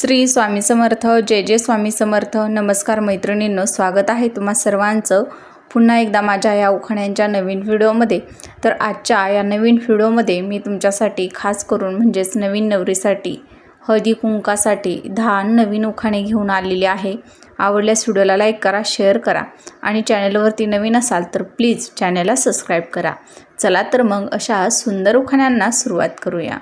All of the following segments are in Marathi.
श्री स्वामी समर्थ जय जय स्वामी समर्थ. नमस्कार मैत्रिणींनो स्वागत आहे तुम्हा सर्वांचं पुन्हा एकदा माझ्या या उखाण्यांच्या नवीन व्हिडिओमध्ये. तर आजच्या या नवीन व्हिडिओमध्ये मी तुमच्यासाठी खास करून म्हणजेच नवीन नवरीसाठी हळदी कुंकासाठी दहा नवीन उखाणे घेऊन आलेली आहे. आवडल्यास व्हिडिओला लाईक करा शेअर करा आणि चॅनलवरती नवीन असाल तर प्लीज चॅनलला सबस्क्राईब करा. चला तर मग अशा सुंदर उखाण्यांना सुरुवात करूया.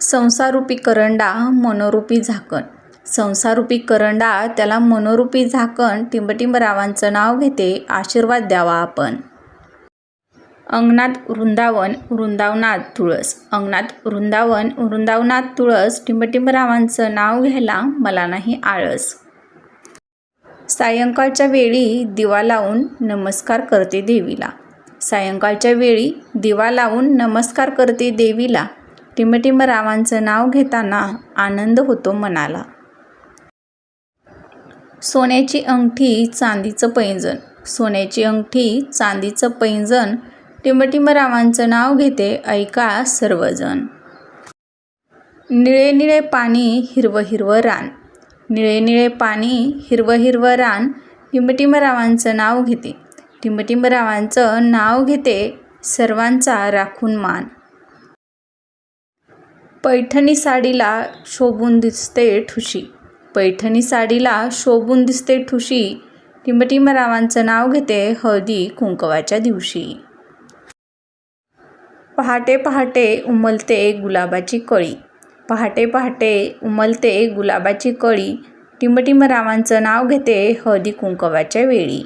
संसारूपी करंडा मनोरूपी झाकण. संसारूपी करंडा त्याला मनोरूपी झाकण टिंबटिंबरावांचं नाव घेते आशीर्वाद द्यावा आपण. अंगणात वृंदावन वृंदावनात तुळस. अंगणात वृंदावन वृंदावनात तुळस टिंबटिंबरावांचं नाव घ्यायला मला नाही आळस. सायंकाळच्या वेळी दिवा लावून नमस्कार करते देवीला. सायंकाळच्या वेळी दिवा लावून नमस्कार करते देवीला. टिमटिमरावांचं नाव घेताना आनंद होतो मनाला. सोन्याची अंगठी चांदीचं पैंजण. सोन्याची अंगठी चांदीचं पैंजण. टिंबटिंब नाव घेते ऐका सर्वजण. निळे निळे पाणी हिरवं हिरवं रान. निळे निळे पाणी हिरवं हिरवं रान. टिंबटिंबरावांचं नाव घेते. टिंबटिंबरावांचं नाव घेते सर्वांचा राखून मान. पैठणी साडीला शोभून दिसते ठुशी. पैठणी साडीला शोभून दिसते ठुशी. टिंबटिंबरावांचं नाव घेते हळदी कुंकवाच्या दिवशी. पहाटे पहाटे उमलते गुलाबाची कळी. पहाटे पहाटे उमलते गुलाबाची कळी. टिंबटिंबरावांचं नाव घेते हळदी कुंकवाच्या वेळी.